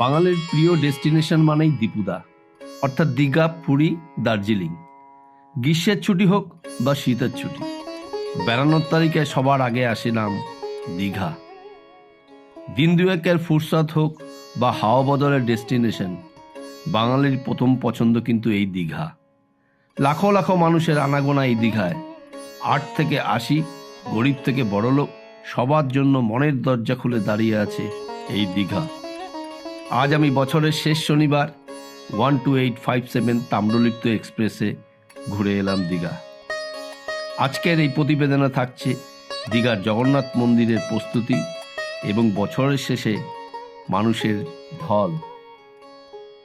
বাঙালির প্রিয় ডেস্টিনেশন মানেই দীপুদা, অর্থাৎ দীঘা, পুরী, দার্জিলিং। গ্রীষ্মের ছুটি হোক বা শীতের ছুটি, বেড়ানোর তালিকায় সবার আগে আসে নাম দীঘা। দিন দুয়েকের ফুরসত হোক বা হাওয়া বদলের ডেস্টিনেশন, বাঙালির প্রথম পছন্দ কিন্তু এই দীঘা। লাখো লাখো মানুষের আনাগোনা এই দীঘায়। আট থেকে আশি, গরিব থেকে বড়লোক, সবার জন্য মনের দরজা খুলে দাঁড়িয়ে আছে এই দীঘা। আজ আমি বছরের শেষ শনিবার one two eight five seven Tamralipta এক্সপ্রেসে ঘুরে এলাম দীঘা। আজকের এই প্রতিবেদনে থাকছে দীঘার জগন্নাথ মন্দিরের প্রস্তুতি এবং বছরের শেষে মানুষের ঢল।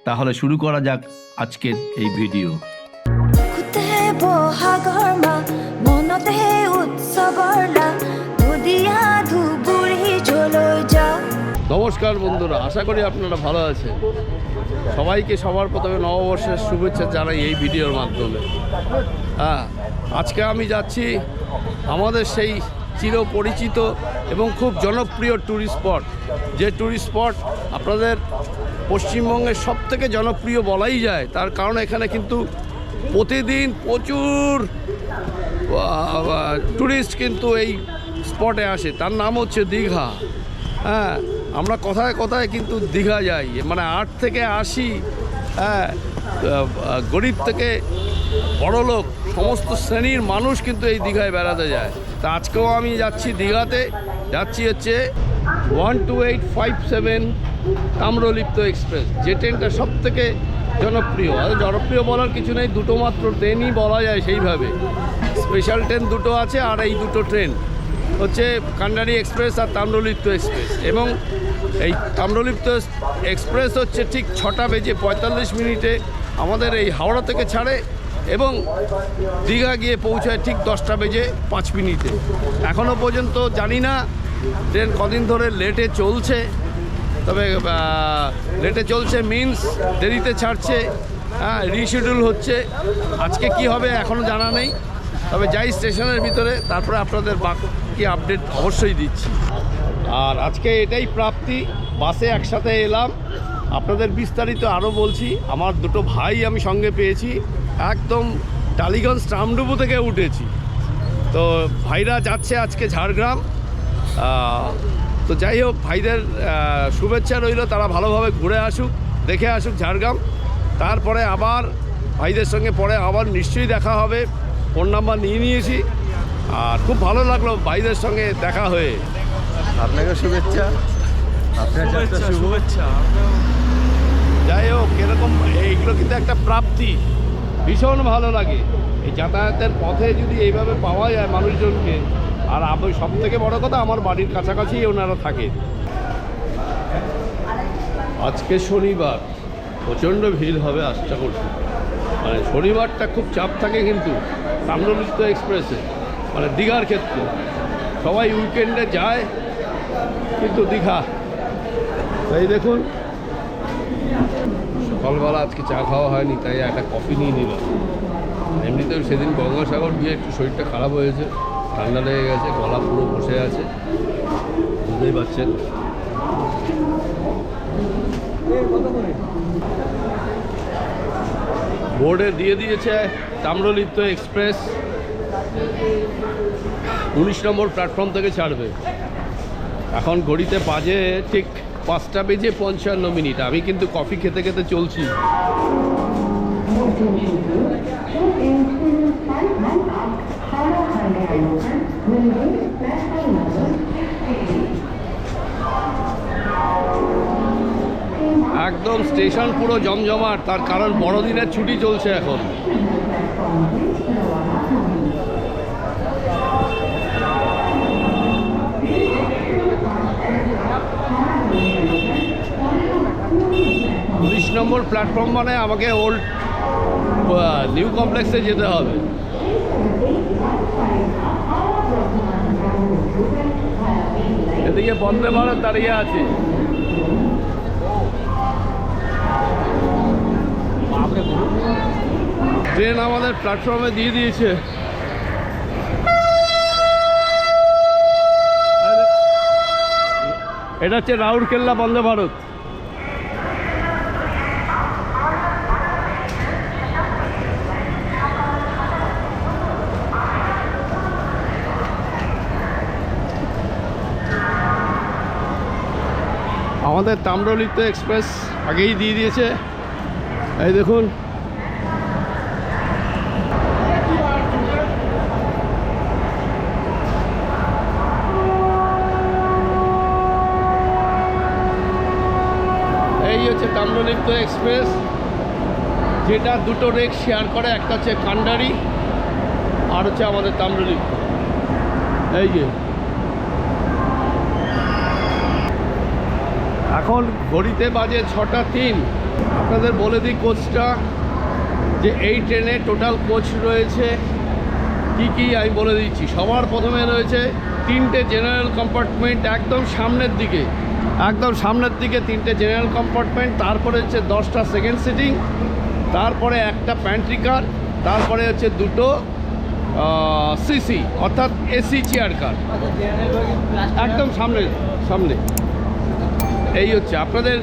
তাহলে শুরু করা যাক আজকের এই ভিডিও। মনতে নমস্কার বন্ধুরা, আশা করি আপনারা ভালো আছেন। সবাইকে সবার প্রথমে নববর্ষের শুভেচ্ছা জানাই এই ভিডিওর মাধ্যমে। হ্যাঁ আজকে আমি যাচ্ছি আমাদের সেই চিরপরিচিত এবং খুব জনপ্রিয় ট্যুরিস্ট স্পট যে ট্যুরিস্ট স্পট আপনাদের পশ্চিমবঙ্গের সব থেকে জনপ্রিয় বলাই যায়। তার কারণ এখানে কিন্তু প্রতিদিন প্রচুর ট্যুরিস্ট কিন্তু এই স্পটে আসে। তার নাম হচ্ছে দীঘা। হ্যাঁ আমরা কথায় কথায় কিন্তু দীঘা যাই মানে আট থেকে আশি হ্যাঁ গরিব থেকে বড়লোক সমস্ত শ্রেণির মানুষ কিন্তু এই দীঘায় বেড়াতে যায়। তা আজকেও আমি যাচ্ছি দীঘাতে, যাচ্ছি হচ্ছে one two eight five seven Tamralipta express, যে ট্রেনটা সব থেকে জনপ্রিয়। আর জনপ্রিয় বলার কিছু নেই, দুটো মাত্র ট্রেনই বলা যায় সেইভাবে। স্পেশাল ট্রেন দুটো আছে আর এই দুটো ট্রেন, হচ্ছে কান্ডারি এক্সপ্রেস আর তাম্রলিপ্ত এক্সপ্রেস। এবং এই তাম্রলিপ্ত এক্সপ্রেস হচ্ছে ঠিক ছটা বেজে পঁয়তাল্লিশ মিনিটে আমাদের এই হাওড়া থেকে ছাড়ে এবং দীঘা গিয়ে পৌঁছায় ঠিক দশটা বেজে পাঁচ মিনিটে। এখনও পর্যন্ত জানি না ট্রেন কদিন ধরে লেটে চলছে, তবে লেটে চলছে মিন্স দেরিতে ছাড়ছে হ্যাঁ রিশিডিউল হচ্ছে। আজকে কি হবে এখনও জানা নেই, তবে যাই স্টেশনের ভিতরে, তারপরে আপনাদের বাকি আপডেট অবশ্যই দিচ্ছি। আর আজকে এটাই প্রাপ্তি, বাসে একসাথে এলাম। আপনাদের বিস্তারিত আরও বলছি, আমার দুটো ভাই আমি সঙ্গে পেয়েছি, একদম টালিগঞ্জ ট্রামডুবু থেকে উঠেছি। তো ভাইরা যাচ্ছে আজকে ঝাড়গ্রাম। তো যাই হোক, ভাইদের শুভেচ্ছা রইল, তারা ভালোভাবে ঘুরে আসুক, দেখে আসুক ঝাড়গ্রাম। তারপরে আবার ভাইদের সঙ্গে পরে আবার নিশ্চয়ই দেখা হবে। ফোন নাম্বার নিয়ে নিয়েছি। আর খুব ভালো লাগল ভাইদের সঙ্গে দেখা হয়ে। আপনাকে শুভেচ্ছা। আপনার যাত্রা শুভ। যাই হোক এরকম এইগুলো কিন্তু একটা প্রাপ্তি। ভীষণ ভালো লাগে। এই যাতায়াতের পথে যদি এইভাবে পাওয়া যায় মানুষজনকে আর আমি সব থেকে বড় কথা আমার বাড়ির কাছাকাছি ওনারা থাকে আজকে শনিবার প্রচণ্ড ভিড় হবে আশা করছি। মানে শনিবারটা খুব চাপ থাকে কিন্তু তাম্রলিপ্ত এক্সপ্রেসে মানে দীঘার ক্ষেত্রে। সবাই উইকেন্ডে যায় কিন্তু দীঘা। তাই দেখুন। সকালবেলা আজকে চা খাওয়া হয়নি, তাই একটা কফি নিয়ে নিলাম। এমনিতেও সেদিন গঙ্গাসাগর গিয়ে একটু শরীরটা খারাপ হয়েছে, ঠান্ডা লেগে গেছে, গলা পুরো বসে আছে। বুঝতেই পারছেন। বোর্ডে দিয়ে দিয়েছে তাম্রলিপ্ত এক্সপ্রেস। উনিশ নম্বর প্ল্যাটফর্ম থেকে ছাড়বে। এখন ঘড়িতে বাজে ঠিক পাঁচটা বেজে পঞ্চান্ন মিনিট। আমি কিন্তু কফি খেতে খেতে চলছি। একদম স্টেশন পুরো জমজমাট, তার কারণ বড়দিনের ছুটি চলছে এখন উনিশ নম্বর প্ল্যাটফর্ম মানে আমাকে ওল্ড নিউ কমপ্লেক্সে যেতে হবে। এদিকে বন্দে ভারত দাঁড়িয়ে আছে। ট্রেন আমাদের প্ল্যাটফর্মে দিয়ে দিয়েছে। এটা হচ্ছে রাউরকেল্লা বন্দে ভারত। আমাদের তাম্রলিপ্ত এক্সপ্রেস আগেই দিয়ে দিয়েছে। এই দেখুন। এই হচ্ছে তাম্রলিপ্ত এক্সপ্রেস। যেটা দুটো রেক শেয়ার করে, একটা হচ্ছে কান্ডারি, আর হচ্ছে আমাদের তাম্রলিপ্ত। এই যে। এখন ঘড়িতে বাজে ছটা তিন। আপনাদের বলে দিই কোচটা, যে এই ট্রেনে টোটাল কোচ রয়েছে। কি কি আমি বলে দিচ্ছি। সবার প্রথমে রয়েছে তিনটে জেনারেল কম্পার্টমেন্ট একদম সামনের দিকে। একদম সামনের দিকে তিনটে জেনারেল কম্পার্টমেন্ট, তারপরে হচ্ছে দশটা সেকেন্ড সিটিং, তারপরে একটা প্যান্ট্রি কার, তারপরে হচ্ছে দুটো সিসি, অর্থাৎ এসি চেয়ার কার। একদম সামনে সামনে। এই হচ্ছে আপনাদের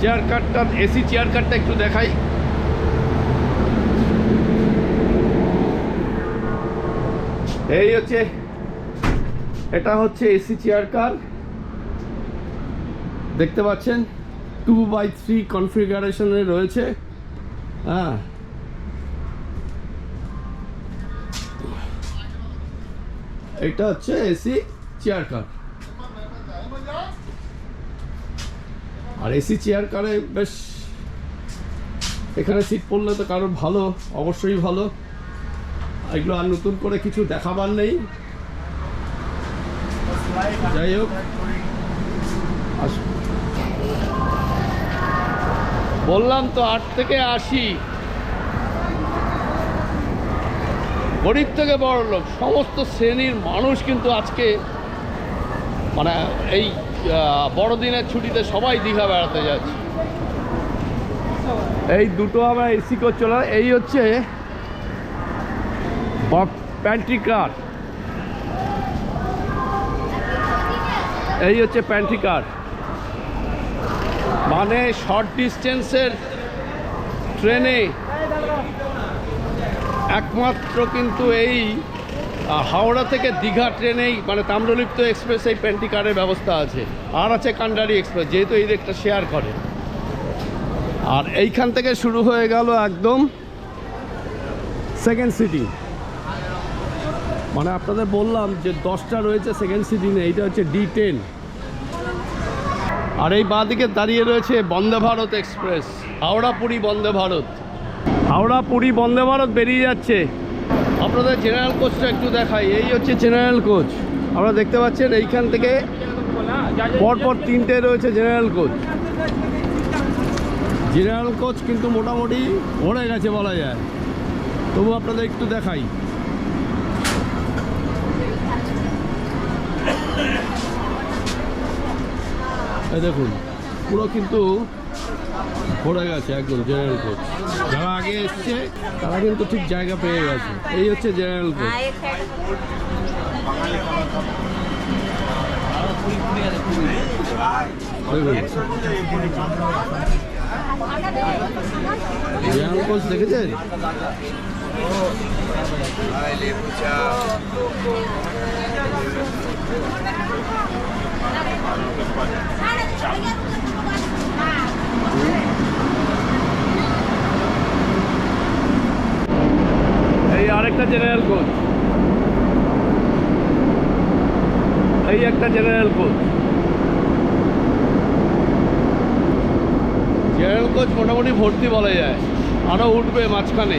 চেয়ার কারটা এসি চেয়ার কারটা একটু দেখাই। এই হচ্ছে, এটা হচ্ছে এসি চেয়ার কার দেখতে পাচ্ছেন টু বাই থ্রি কনফিগারেশনে রয়েছে। হ্যাঁ। এটা হচ্ছে এসি চেয়ার কার আর এসি চেয়ার কারে বেশ, এখানে সিট পড়লে তো কারোর ভালো, অবশ্যই ভালো। এগুলো আর নতুন করে কিছু দেখাবার নেই। যাই হোক। বললাম তো আট থেকে আশি। গরিব থেকে বড় লোক সমস্ত শ্রেণির মানুষ কিন্তু আজকে মানে এই বড়দিনের ছুটিতে সবাই দীঘা বেড়াতে যাচ্ছে। এই দুটো আমরা এসি চলে এই হচ্ছে প্যান্ট্রি কার। এই হচ্ছে প্যান্ট্রি কার। মানে শর্ট ডিস্টেন্সের ট্রেনে একমাত্র কিন্তু এই হাওড়া থেকে দীঘা ট্রেনেই মানে তাম্রলিপ্ত এক্সপ্রেস এই প্যান্টি কারের ব্যবস্থা আছে। আর আছে কান্ডারি এক্সপ্রেস, যেহেতু এই দিকটা শেয়ার করে। আর এইখান থেকে শুরু হয়ে গেল একদম সেকেন্ড সিটি মানে আপনাদের বললাম যে দশটা রয়েছে সেকেন্ড সিটিংয়ে এইটা হচ্ছে ডি টেন আর এই বাঁদিকে দাঁড়িয়ে রয়েছে বন্দে ভারত এক্সপ্রেস, হাওড়া পুরী বন্দে ভারত। হাওড়া পুরী বন্দে ভারত বেরিয়ে যাচ্ছে। আপনাদের জেনারেল কোচটা একটু দেখাই। এই হচ্ছে জেনারেল কোচ আপনারা দেখতে পাচ্ছেন, এইখান থেকে পরপর তিনটে রয়েছে জেনারেল কোচ জেনারেল কোচ কিন্তু মোটামুটি ভরে গেছে বলা যায়। তবু আপনাদের একটু দেখাই। দেখুন, পুরো কিন্তু ভরে গেছে একদম জেনারেল কোচ যারা আগে এসছে তারা কিন্তু ঠিক জায়গা পেয়ে গেছে। এই হচ্ছে জেনারেল কোচ জেনারেল কোচ দেখেছেন? এই আরেকটা জেনারেল কোচ এই একটা জেনারেল কোচ জেনারেল কোচ মোটামুটি ভর্তি বলা যায়। আরও উঠবে মাঝখানে।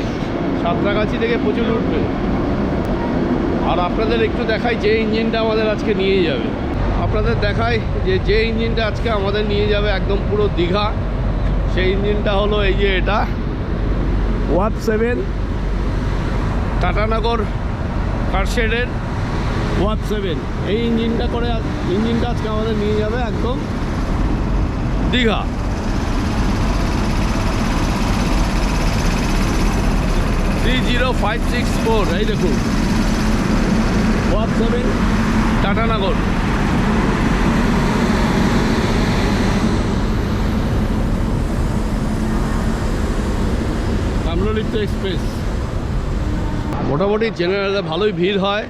সাঁতরাগাছি থেকে প্রচুর উঠবে। আর আপনাদের একটু দেখাই যে ইঞ্জিনটা আমাদের আজকে নিয়ে যাবে। আপনাদের দেখাই যে যে ইঞ্জিনটা আজকে আমাদের নিয়ে যাবে একদম পুরো দীঘা। সেই ইঞ্জিনটা হলো এই যে এটা। One seven. টাটানগর কারশেডের ওয়ান সেভেন। এই ইঞ্জিনটা করে ইঞ্জিনটা আজকে আমাদের নিয়ে যাবে একদম। Digha. Three zero five six four এই দেখুন one seven Tatanagar Tamralipta express মোটামুটি জেনারেলে ভালোই ভিড় হয়।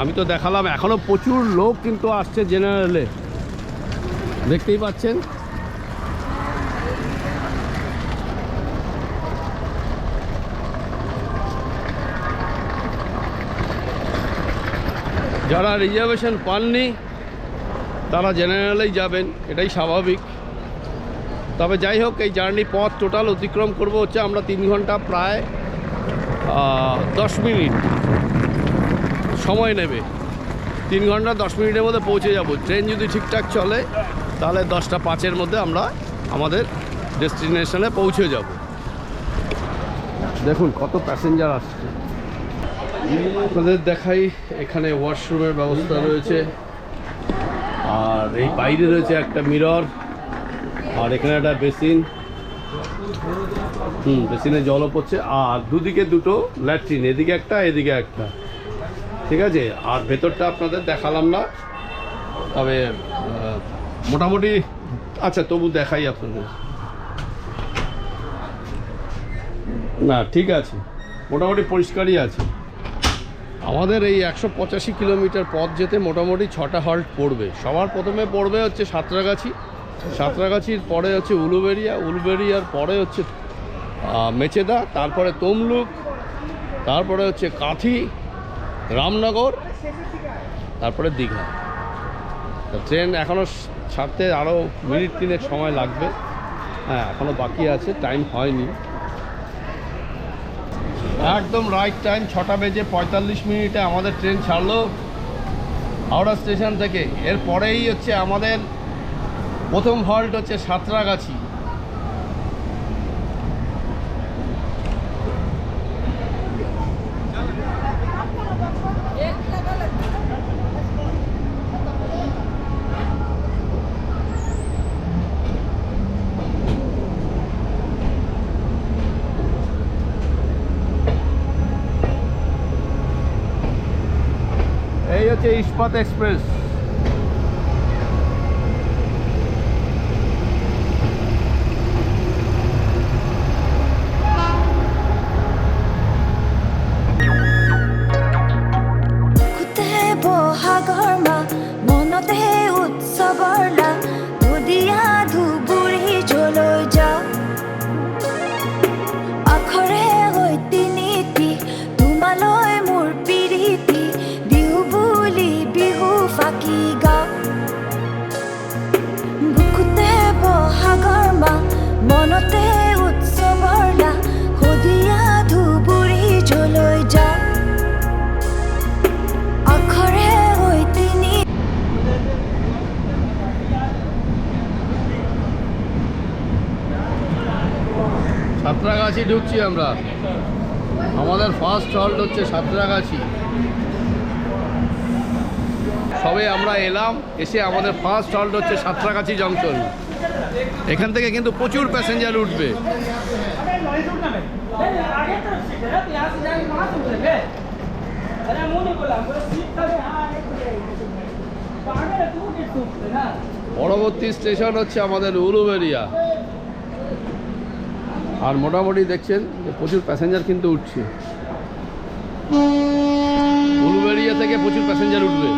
আমি তো দেখালাম এখনও প্রচুর লোক কিন্তু আসছে জেনারেলে দেখতেই পাচ্ছেন। যারা রিজার্ভেশন পাননি, তারা জেনারেলেই যাবেন, এটাই স্বাভাবিক। তবে যাই হোক, এই জার্নি পথ টোটাল অতিক্রম করব হচ্ছে আমরা তিন ঘণ্টা প্রায় দশ মিনিট। সময় নেবে। তিন ঘণ্টা দশ মিনিটের মধ্যে পৌঁছে যাব। ট্রেন যদি ঠিকঠাক চলে, তাহলে দশটা পাঁচের মধ্যে আমরা আমাদের ডেস্টিনেশনে পৌঁছে যাব। দেখুন কত প্যাসেঞ্জার আসছে। আপনাদের দেখাই, এখানে ওয়াশরুমের ব্যবস্থা রয়েছে। আর এই বাইরে রয়েছে একটা মিরর। আর এখানে একটা বেসিন। হুম, বেসিনে জলও পড়ছে। আর দুদিকে দুটো ল্যাট্রিন, এদিকে একটা এদিকে একটা। ঠিক আছে? আর ভেতরটা আপনাদের দেখালাম না। তবে মোটামুটি আচ্ছা তবু দেখাই আপনাদের। না, ঠিক আছে। মোটামুটি পরিষ্কারই আছে। আমাদের এই একশো পঁচাশি কিলোমিটার পথ যেতে মোটামুটি ছটা হল্ট পড়বে। সবার প্রথমে পড়বে হচ্ছে সাঁতরাগাছি। সাঁতরাগাছির পরে হচ্ছে উলুবেরিয়া উলুবেরিয়ার পরে হচ্ছে মেচেদা, তারপরে তমলুক, তারপরে হচ্ছে কাঁথি, রামনগর, তারপরে দীঘা। ট্রেন এখনও ছাড়তে আরও মিনিট তিনেক সময় লাগবে। হ্যাঁ এখনও বাকি আছে, টাইম হয়নি। একদম রাইট টাইম, ছটা বেজে পঁয়তাল্লিশ মিনিটে আমাদের ট্রেন ছাড়লো। হাওড়া স্টেশন থেকে। এর পরেই হচ্ছে আমাদের প্রথম হল্ট হচ্ছে সাঁতরাগাছি। এই হচ্ছে ইস্পাত এক্সপ্রেস। সাঁতরাগাছি ঢুকছি আমরা। আমাদের ফার্স্ট হল্ট হচ্ছে সাঁতরাগাছি। সবে আমরা এলাম, এসে আমাদের ফার্স্ট হল্ট হচ্ছে সাঁতরাগাছি জংশন এখান থেকে কিন্তু প্রচুর প্যাসেঞ্জার উঠবে। পরবর্তী স্টেশন হচ্ছে আমাদের উলুবেরিয়া আর মোটামুটি দেখছেন যে প্রচুর প্যাসেঞ্জার কিন্তু উঠছে। উলুবেরিয়া থেকে প্রচুর প্যাসেঞ্জার উঠবে।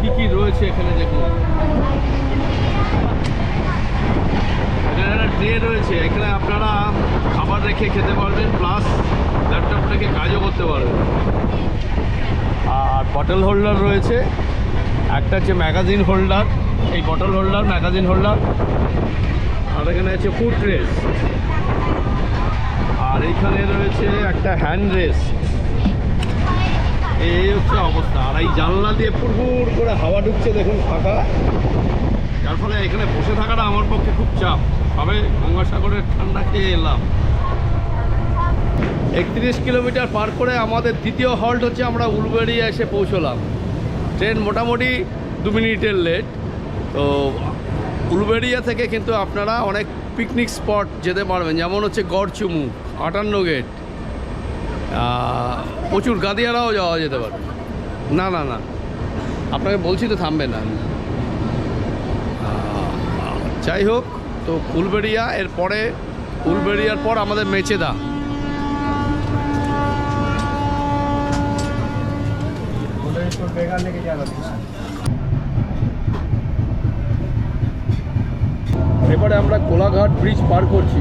কি কি রয়েছে এখানে দেখুন? এখানে একটা ট্রে রয়েছে, এখানে আপনারা খাবার রেখে খেতে পারবেন প্লাস ল্যাপটপ রেখে কাজও করতে পারবেন। আর বটল হোল্ডার রয়েছে, একটা হচ্ছে ম্যাগাজিন হোল্ডার এই বটল হোল্ডার ম্যাগাজিন হোল্ডার আর এখানে আছে ফুড রেস আর এইখানে রয়েছে একটা হ্যান্ড রেস্ট এই হচ্ছে অবস্থা। আর এই জানলা দিয়ে ফুরফুর করে হাওয়া ঢুকছে, দেখুন ফাঁকা। যার ফলে এখানে বসে থাকাটা আমার পক্ষে খুব চাপ। তবে গঙ্গাসাগরের ঠান্ডা খেয়ে এলাম। একত্রিশ কিলোমিটার পার করে আমাদের দ্বিতীয় হল্ট হচ্ছে আমরা উলবেড়িয়া এসে পৌঁছলাম। ট্রেন মোটামুটি দু মিনিটের লেট তো উলবেড়িয়া থেকে কিন্তু আপনারা অনেক পিকনিক স্পট যেতে পারবেন। যেমন হচ্ছে গড়চুমু আটান্ন গেট প্রচুর গাদিয়ারাও যাওয়া যেতে পারে। না না না। আপনাকে বলছি তো থামবে না। যাই হোক, তো উলবেড়িয়া এরপরে ফুলবেড়িয়ার পর আমাদের মেচেদা। এবারে আমরা কোলাঘাট ব্রিজ পার করছি।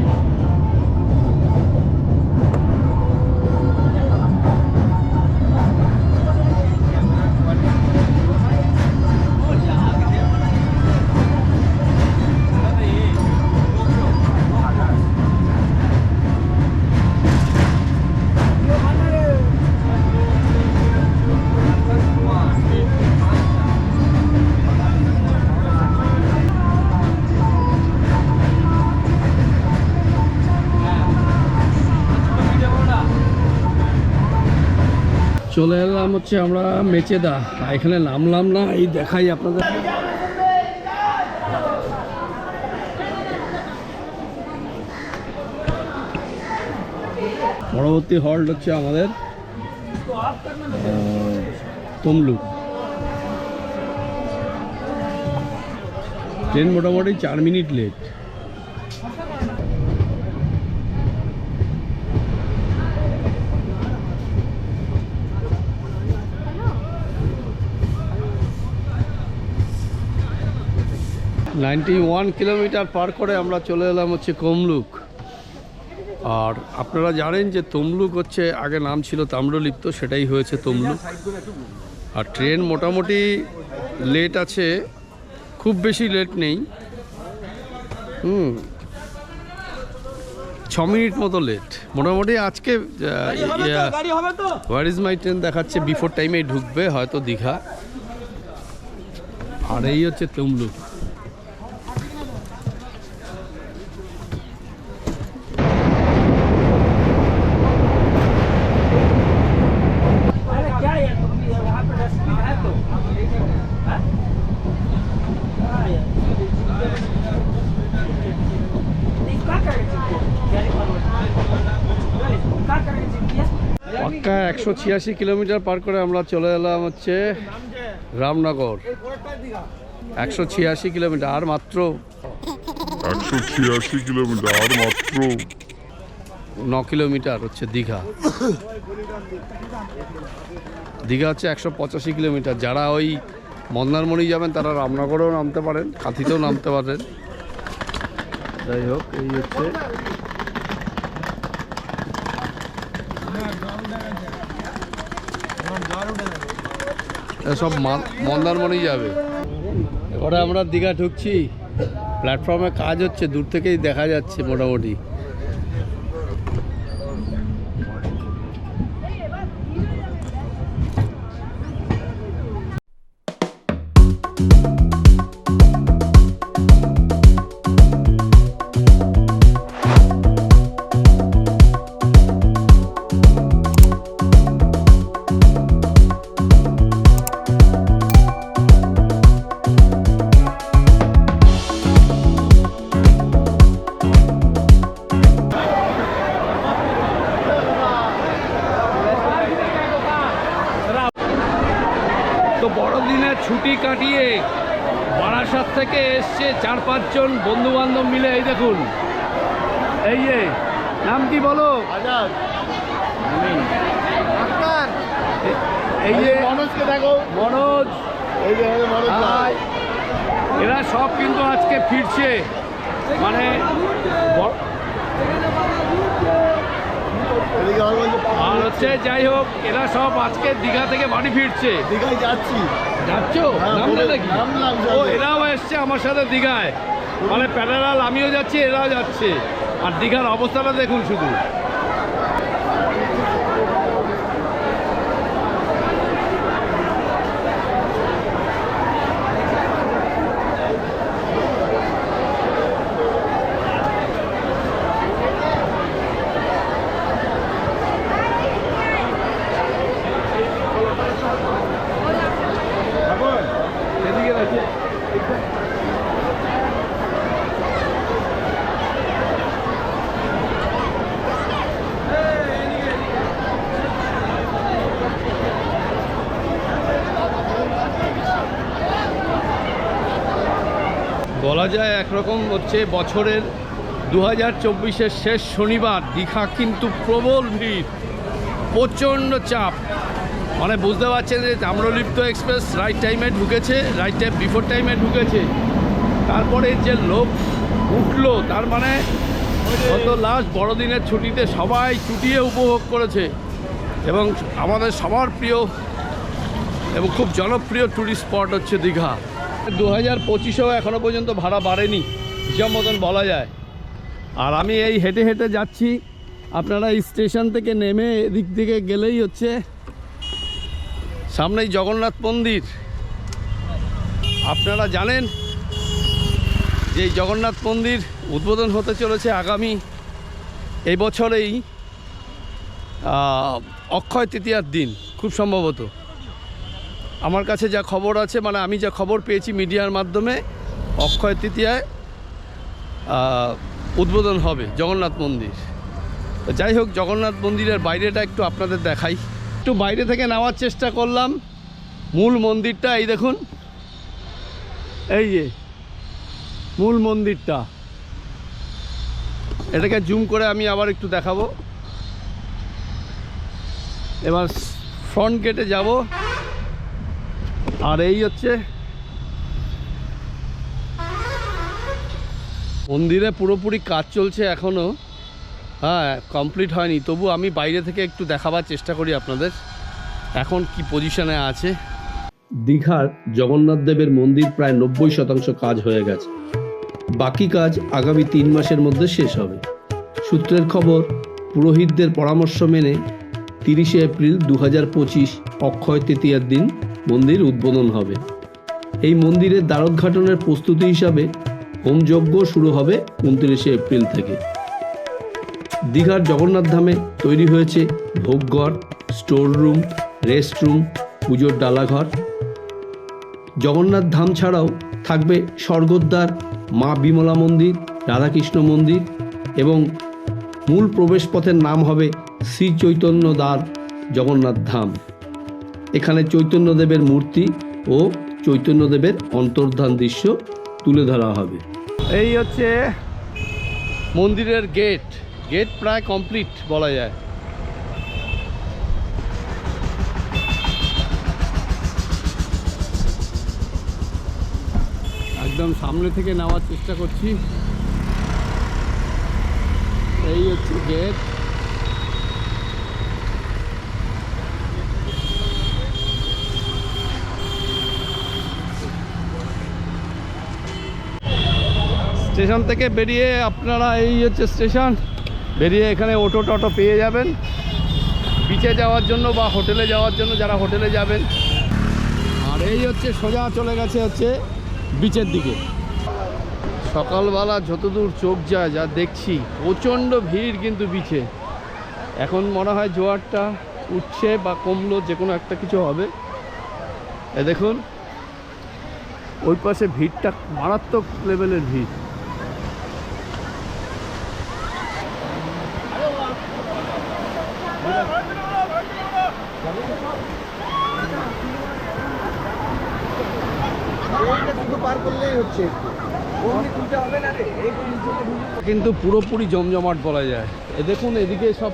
চলে এলাম হচ্ছে আমরা মেচেদা। এখানে নামলাম না এই দেখাই আপনাদের। পরবর্তী হল্ট হচ্ছে আমাদের আহ, তমলুক। ট্রেন মোটামুটি চার minute late. Ninety one kilometre পার করে আমরা চলে এলাম হচ্ছে কমলুক। আর আপনারা জানেন যে তমলুক হচ্ছে আগে নাম ছিল তাম্রলিপ্ত সেটাই হয়েছে তমলুক। আর ট্রেন মোটামুটি লেট আছে খুব বেশি লেট নেই। হুম। ছ মিনিট মতো লেট মোটামুটি আজকে হোয়ার ইজ মাই ট্রেন দেখাচ্ছে বিফোর টাইমে ঢুকবে হয়তো দীঘা। আর এই হচ্ছে তমলুক। একশো ছিয়াশি কিলোমিটার পার করে আমরা চলে এলাম হচ্ছে রামনগর। একশো ছিয়াশি কিলোমিটার আর মাত্র একশো ছিয়াশি কিলোমিটার আর মাত্র ন কিলোমিটার হচ্ছে দীঘা। দীঘা হচ্ছে একশো পঁচাশি কিলোমিটার। যারা ওই মন্দারমণি যাবেন তারা রামনগরেও নামতে পারেন কাঁথিতেও নামতে পারেন। যাই হোক এই হচ্ছে এরা সব মন্দারমণি যাবে। এবারে আমরা দীঘা ঢুকছি। প্ল্যাটফর্মে কাজ হচ্ছে, দূর থেকেই দেখা যাচ্ছে মোটামুটি। বড়দিনের ছুটি কাটিয়ে বারাসাত থেকে এসছে চার পাঁচজন বন্ধু বান্ধব মিলে এই দেখুন। এই যে নাম কি বলো? এই যে মানুষকে দেখো। মনোজ। এই যে হাই। এরা সব কিন্তু আজকে ফিরছে। মানে বড়- এদিকে আমার বলছে আর হচ্ছে যাই হোক এরা সব আজকে দীঘা থেকে বাড়ি ফিরছে। দীঘায় যাচ্ছি? যাচ্ছ হ্যাঁ, নামলে নাকি? ও এরাও এসছে আমার সাথে দীঘায়। মানে প্যারালাল আমিও যাচ্ছি এরাও যাচ্ছে। আর দীঘার অবস্থাটা দেখুন শুধু বলা একরকম হচ্ছে বছরের দু হাজার চব্বিশের শেষ শনিবার। দীঘা কিন্তু প্রবল ভিড়, প্রচণ্ড চাপ। মানে বুঝতে পারছেন যে তাম্রলিপ্ত এক্সপ্রেস রাইট টাইমে ঢুকেছে রাইট টাইম বিফোর টাইমে ঢুকেছে। তারপরে যে লোক উঠল, তার মানে গত লাস্ট বড়দিনের ছুটিতে সবাই ছুটিয়ে উপভোগ করেছে। এবং আমাদের সবার প্রিয় এবং খুব জনপ্রিয় ট্যুরিস্ট স্পট হচ্ছে দীঘা। দু হাজার পঁচিশেও এখনও পর্যন্ত ভাড়া বাড়েনি হিসাব মতন বলা যায়। আর আমি এই হেঁটে হেঁটে যাচ্ছি, আপনারা স্টেশন থেকে নেমে এদিক থেকে গেলেই হচ্ছে, সামনেই জগন্নাথ মন্দির। আপনারা জানেন যে জগন্নাথ মন্দির উদ্বোধন হতে চলেছে আগামী এই বছরেই অক্ষয় তৃতীয়ার দিন, খুব সম্ভবত। আমার কাছে যা খবর আছে মানে আমি যা খবর পেয়েছি মিডিয়ার মাধ্যমে, অক্ষয় তৃতীয়ায় উদ্বোধন হবে জগন্নাথ মন্দির। যাই হোক, জগন্নাথ মন্দিরের বাইরেটা একটু আপনাদের দেখাই। একটু বাইরে থেকে নেওয়ার চেষ্টা করলাম। মূল মন্দিরটা, এই দেখুন। এই যে, মূল মন্দিরটা। এটাকে জুম করে আমি আবার একটু দেখাবো। এবার ফ্রন্ট গেটে যাব। আর এই হচ্ছে মন্দিরে পুরোপুরি কাজ চলছে এখনও হ্যাঁ কমপ্লিট হয়নি। তবু আমি বাইরে থেকে একটু দেখাবার চেষ্টা করি আপনাদের। এখন কি পজিশনে আছে। দীঘার জগন্নাথ দেবের মন্দির প্রায় নব্বই শতাংশ কাজ হয়ে গেছে। বাকি কাজ আগামী তিন মাসের মধ্যে শেষ হবে। সূত্রের খবর, পুরোহিতদের পরামর্শ মেনে তিরিশে এপ্রিল দু হাজার পঁচিশ অক্ষয় তৃতীয়ার দিন মন্দির উদ্বোধন হবে। এই মন্দিরের দ্বারোদ্ঘাটনের প্রস্তুতি হিসাবে হোমযজ্ঞ শুরু হবে উনত্রিশে এপ্রিল থেকে। দীঘার জগন্নাথ ধামে তৈরি হয়েছে ভোগঘর স্টোর রুম, রেস্ট রুম, পুজোর ডালাঘর। জগন্নাথ ধাম ছাড়াও থাকবে স্বর্গদ্বার, মা বিমলা মন্দির, রাধাকৃষ্ণ মন্দির এবং মূল প্রবেশপথের নাম হবে শ্রী চৈতন্য দ্বার জগন্নাথ ধাম। এখানে চৈতন্যদেবের মূর্তি ও চৈতন্যদেবের অন্তর্ধান দৃশ্য তুলে ধরা হবে। এই হচ্ছে মন্দিরের গেট। গেট প্রায় কমপ্লিট বলা যায়। একদম সামনে থেকে নেওয়ার চেষ্টা করছি। এই হচ্ছে গেট। স্টেশন থেকে বেরিয়ে আপনারা এই হচ্ছে স্টেশন। বেরিয়ে এখানে অটো টটো পেয়ে যাবেন। বিচে যাওয়ার জন্য বা হোটেলে যাওয়ার জন্য যারা হোটেলে যাবেন। আর এই হচ্ছে সোজা চলে গেছে হচ্ছে বিচের দিকে। সকালবেলা যতদূর চোখ যায়, যা দেখছি, প্রচণ্ড ভিড় কিন্তু বিচে এখন মনে হয় জোয়ারটা উঠছে বা কমলো, যে কোনো একটা কিছু হবে। এ দেখুন, ওই পাশে ভিড়টা মারাত্মক লেভেলের ভিড়। কিন্তু পুরোপুরি জমজমাট বলা যায়। এ দেখুন, এদিকে সব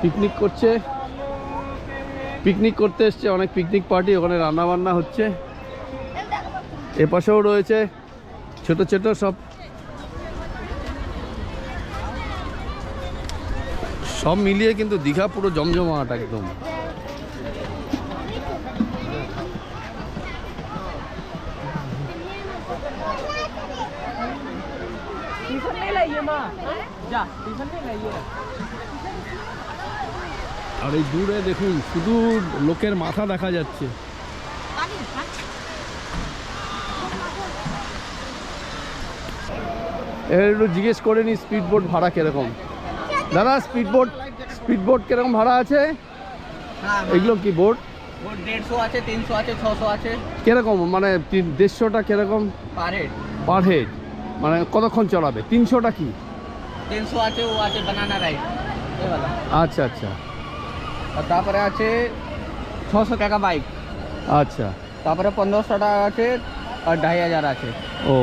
পিকনিক করছে। পিকনিক করতে এসছে, অনেক পিকনিক পার্টি ওখানে রান্না বান্না হচ্ছে। এ পাশেও রয়েছে, ছোট ছোট সব সব মিলিয়ে কিন্তু দীঘা পুরো জমজমাট একদম। আর এই দূরে দেখুন শুধু লোকের মাথা দেখা যাচ্ছে। এর একটু জিজ্ঞেস করে নি স্পিড বোট ভাড়া কীরকম? দাদা স্পিড বোট স্পিড বোট কীরকম ভাড়া আছে? এগুলো কি বোট? দেড়শো আছে তিনশো আছে ছশো আছে। কীরকম মানে তিন- দেড়শোটা কীরকম? Per head. Per head. মানে কতক্ষণ চড়াবে তিনশোটা কি? তিনশো আছে ও আছে বানানা রাইড আচ্ছা আচ্ছা। আর তারপরে আছে ছশো টাকা বাইক আচ্ছা। তারপরে পনেরোশো টাকা আছে আর ঢাই হাজার আছে। ও।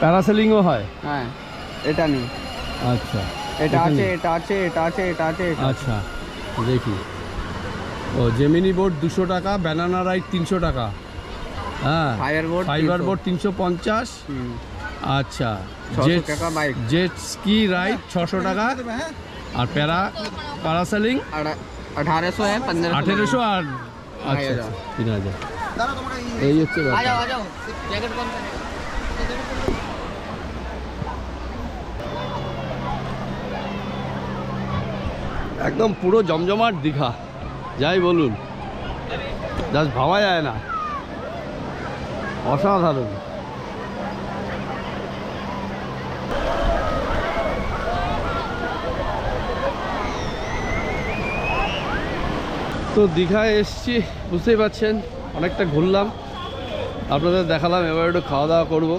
প্যারাসেলিংও হয়? হ্যাঁ এটা নেই। আচ্ছা। এটা আছে এটা আছে এটা আছে এটা আছে আচ্ছা দেখি। ও জেমিনি বোর্ড দুশো টাকা ব্যানানা রাইড তিনশো টাকা। হ্যাঁ ফায়ার বোর্ড ফাইবার বোর্ড তিনশো পঞ্চাশ। আচ্ছা জেট জেট স্কি রাইড? ছশো টাকা। আর প্যারা প্যারাসেলিং? আঠেরোশো আর আচ্ছা, আচ্ছা তিন হাজার। এই হচ্ছে একদম পুরো জমজমাট দীঘা। যাই বলুন। জাস্ট ভাবা যায় না। অসাধারণ। তো দীঘায় এসছি, বুঝতেই পারছেন, অনেকটা ঘুরলাম। আপনাদের দেখালাম, এবার একটু খাওয়া দাওয়া করব।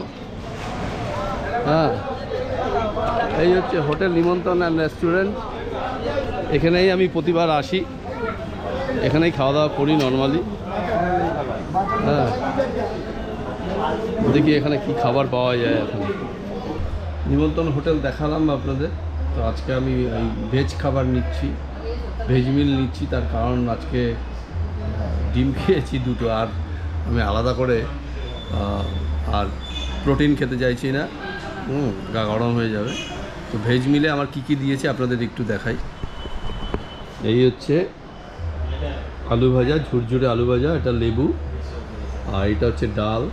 হ্যাঁ এই হচ্ছে হোটেল নিমন্ত্রণ অ্যান্ড রেস্টুরেন্ট। এখানেই আমি প্রতিবার আসি। এখানেই খাওয়া দাওয়া করি নর্মালি। হ্যাঁ দেখি এখানে কি খাবার পাওয়া যায় এখন। নিমন্ত্রণ হোটেল দেখালাম আপনাদের। তো আজকে আমি এই ভেজ খাবার নিচ্ছি। ভেজ মিল নিচ্ছি, তার কারণ আজকে ডিম খেয়েছি দুটো, আর আমি আলাদা করে আর প্রোটিন খেতে চাইছি না। হুম, গা গরম হয়ে যাবে। তো ভেজ মিলে আমার কি কি দিয়েছে আপনাদের একটু দেখাই। এই হচ্ছে আলু ভাজা, ঝুরঝুরে আলু ভাজা, এটা লেবু, আর এটা হচ্ছে ডাল,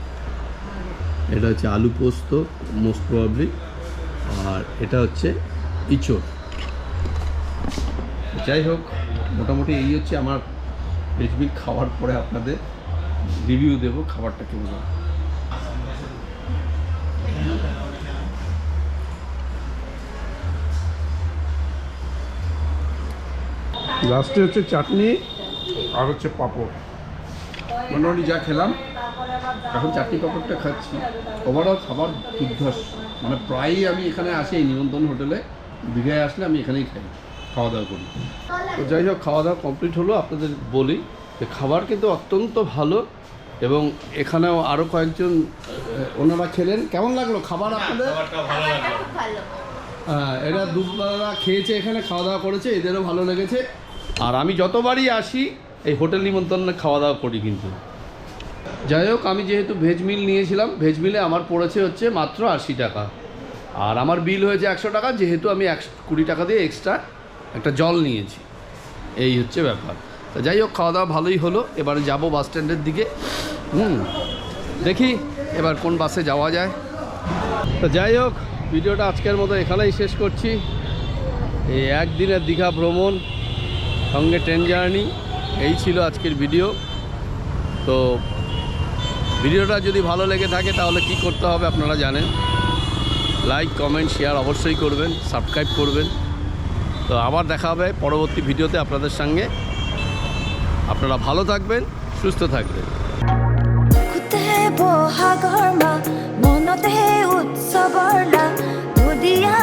এটা হচ্ছে আলু পোস্ত মোস্ট প্রবাবলি আর এটা হচ্ছে ইঁচড়। যাই হোক মোটামুটি এই হচ্ছে আমার ভেজমিল খাওয়ার পরে আপনাদের রিভিউ দেবো খাবারটা কেমন লাস্টে হচ্ছে চাটনি আর হচ্ছে পাঁপড়। মোটামুটি যা খেলাম এখন চাটনি পাঁপড়টা খাচ্ছি। ওভারঅল খাবার দুর্ধর্ষ। মানে প্রায়ই আমি এখানে আসি এই নিমন্ত্রণ হোটেলে। দীঘায় আসলে আমি এখানেই খাই। খাওয়া দাওয়া করি তো যাই হোক খাওয়া দাওয়া কমপ্লিট হলো আপনাদের বলি যে খাবার কিন্তু অত্যন্ত ভালো এবং এখানেও আরও কয়েকজন ওনারা খেলেন। কেমন লাগল খাবার আপনাদের? হ্যাঁ এরা দুবেলা খেয়েছে এখানে খাওয়া দাওয়া করেছে এদেরও ভালো লেগেছে। আর আমি যতবারই আসি এই হোটেল নিমন্ত্রণে খাওয়া দাওয়া করি কিন্তু। যাই হোক আমি যেহেতু ভেজ মিল নিয়েছিলাম ভেজ মিলে আমার পড়েছে হচ্ছে মাত্র আশি টাকা। আর আমার বিল হয়েছে একশো টাকা যেহেতু আমি একশো কুড়ি টাকা দিয়ে এক্সট্রা একটা জল নিয়েছি। এই হচ্ছে ব্যাপার। তো যাই হোক, খাওয়া দাওয়া ভালোই হলো। এবার যাব বাস স্ট্যান্ডের দিকে। হুম, দেখি এবার কোন বাসে যাওয়া যায়। তো যাই হোক, ভিডিওটা আজকের মতো এখানেই শেষ করছি। এই একদিনের দীঘা ভ্রমণ, সঙ্গে ট্রেন জার্নি, এই ছিল আজকের ভিডিও। তো ভিডিওটা যদি ভালো লেগে থাকে, তাহলে কি করতে হবে আপনারা জানেন। লাইক, কমেন্ট, শেয়ার অবশ্যই করবেন, সাবস্ক্রাইব করবেন। তো আবার দেখা হবে পরবর্তী ভিডিওতে আপনাদের সঙ্গে। আপনারা ভালো থাকবেন, সুস্থ থাকবেন। মনতে উৎসৱৰ না নদিয়া